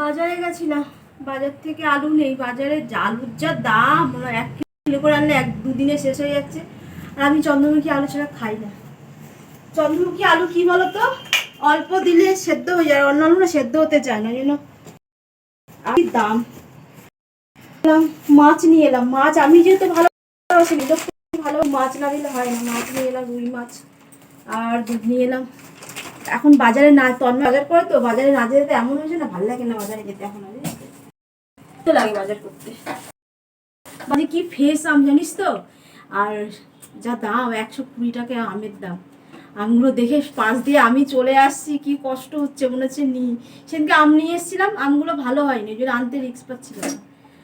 বাজারে গেছিলাম। বাজার থেকে আলু নেই। বাজারে আলুর যা দাম এক কিলো করে আনলে এক দুদিনে শেষ হয়ে যাচ্ছে। আর আমি চন্দ্রমুখী আলু ছাড়া খাই না। চন্দ্রমুখী আলু কি বলতো? অল্প দিলে সেদ্ধ হয়ে যায় অন্য আলুরা সেদ্ধ হতে চায় না যেন কি দাম? মাছ নিয়ে এলাম। মাছ আমি যেহেতু লোক ভালো মাছ না দিলে হয় না। মাছ নিয়ে এলাম, রুই মাছ, আর দুধ নিয়ে এলাম। এখন বাজারে না, তন্ময় বাজার করে তো, বাজারে না যেতে এমন হয়েছে না, ভালো লাগে না বাজারে যেতে এখন তো? লাগে বাজার করতে। মানে কি ফ্রেশ আম জানিস তো? আর যা দাম, একশো কুড়ি টাকা আমের দাম। আমগুলো দেখে পাশ দিয়ে আমি চলে আসছি, কি কষ্ট হচ্ছে মনে হচ্ছে নি। সেদিনকে আম নিয়ে এসেছিলাম, আমগুলো ভালো হয়নি জন্য আনতে রিক্স পাচ্ছিলাম।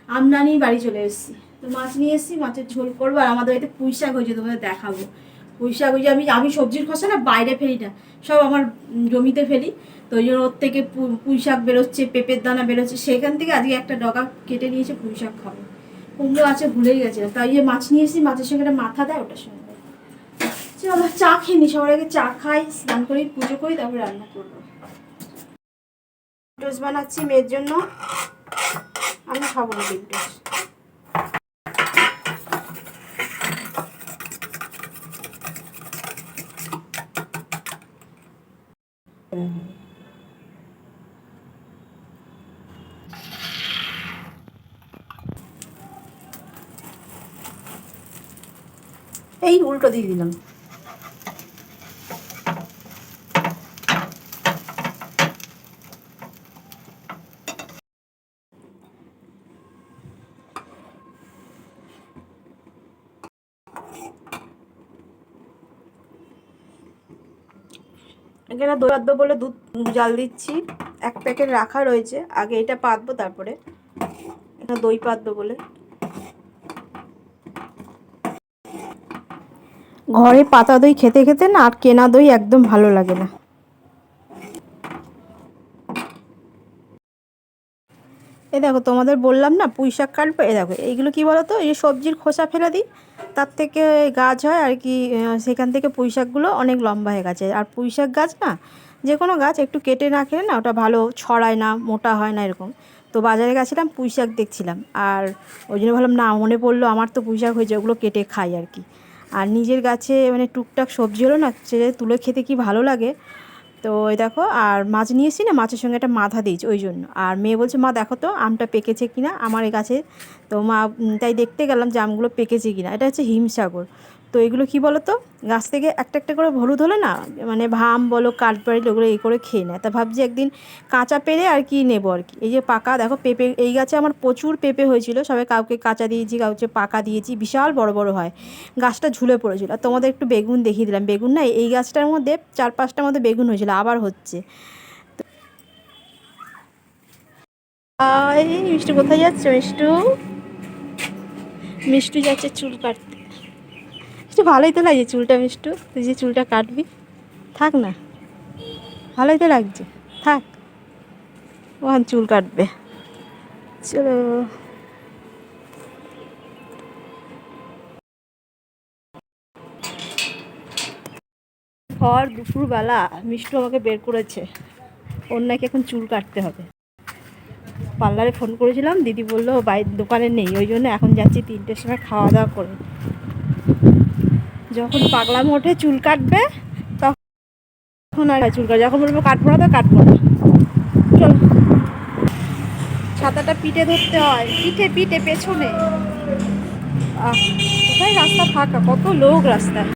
আম না নিয়ে বাড়ি চলে এসেছি। তো মাছ নিয়ে এসেছি, মাছের ঝোল করব, আর আমাদের বাড়িতে পুঁই শাক হয়েছে, তোমাদের দেখাবো। পুঁই শাক, ওই যে আমি আমি সবজির খোসা না, বাইরে ফেলি না। সব আমার জমিতে ফেলি। তো ওই জন্য ওর থেকে পুঁই শাক বেরোচ্ছে, পেঁপের দানা বেরোচ্ছে। সেখান থেকে আজকে একটা ডগা কেটে নিয়েছে পুঁই শাক খাব। কুমড়ো আছে, ভুলেই গেছিলাম তাই যে মাছ নিয়ে এসেছি, মাছের সঙ্গে একটা মাথা দেয়, ওটার সঙ্গে। চলো চা খেয়ে নি সবার আগে চা খাই, স্নান করি, পুজো করি, তারপর রান্না করব। টোস্ট বানাচ্ছি মেয়ের জন্য। আমি খাব না এই উল্টো দিয়ে দিলাম এখানে দই পাতবো বলে দুধ, জাল দিচ্ছি। এক প্যাকেট রাখা রয়েছে। আগে এটা পাতবো, তারপরে এখানে দই পাতবো বলে। ঘরে পাতা দই খেতে খেতে না আর কেনা দই একদম ভালো লাগে না। এই দেখো, তোমাদের বললাম না পুঁই শাক কাটবো? এ দেখো, এইগুলো কি বলো তো এই সবজির খোসা ফেলে দিই, তার থেকে গাছ হয় আর কি সেখান থেকে পুঁই শাকগুলো অনেক লম্বা হয়ে গেছে। আর পুঁই শাক গাছ না যে কোনো গাছ একটু কেটে না খেলে না, ওটা ভালো ছড়ায় না, মোটা হয় না এরকম। তো বাজারে গেছিলাম পুঁই শাক দেখছিলাম, আর ওই জন্য ভাবলাম, না, মনে পড়ল, আমার তো পুঁই শাক হয়েছে, ওগুলো কেটে খাই আর কি। আর নিজের গাছে মানে টুকটাক সবজি হলো না, সে তুলে খেতে কি ভালো লাগে? তো ওই দেখো, আর মাছ নিয়েছি না, মাছের সঙ্গে একটা মাথা দিয়েছি, ওই জন্য। আর মেয়ে বলছে, মা, দেখো তো, আমটা পেকেছে কিনা আমার এই গাছে। তো মা তাই দেখতে গেলাম যে আমগুলো পেকেছে কিনা। এটা হচ্ছে হিমসাগর। তো এগুলো কি বলো তো গাছ থেকে একটা একটা করে হলুদ হলে না মানে ভাম বলো, কাঠবাড়ি ওগুলো এই করে খেয়ে নেয়। তা ভাবছি একদিন কাঁচা পেরে আর কি নেব আর কি। এই যে পাকা, দেখো পেঁপে, এই গাছে আমার প্রচুর পেঁপে হয়েছিল। সবাই কাউকে কাঁচা দিয়েছি, কাউকে পাকা দিয়েছি, বিশাল বড় বড় হয়। গাছটা ঝুলে পড়েছিল। আর তোমাদের একটু বেগুন দেখিয়ে দিলাম। বেগুন না, এই গাছটার মধ্যে চার পাঁচটার মধ্যে বেগুন হয়েছিল, আবার হচ্ছে। মিষ্টু কোথায় যাচ্ছে মিষ্টু? মিষ্টু যাচ্ছে চুল কাটতে। একটু ভালোই তো লাগছে চুলটা, মিষ্টু। তুই যে চুলটা কাটবি। থাক না। ভালোই তো লাগছে। থাক। ওখান চুল কাটবে। চলো। ভর দুপুরবেলা মিষ্টু আমাকে বের করেছে। নাকি এখন চুল কাটতে হবে। পার্লারে ফোন করেছিলাম, দিদি বলল বাইরের দোকানে নেই। ওই জন্য এখন যাচ্ছি তিনটের সময় খাওয়া দাওয়া করে। যখন পাগলা মোটে চুল কাটবে, তখন আর চুল কাটবে যখন বলব কাটবো না তো কাটবো না। চল। ছাতাটা পিঠে ধরতে হয়। পিঠে পিঠে, পেছনে। কোথায় রাস্তা ফাঁকা? কত লোক রাস্তায়।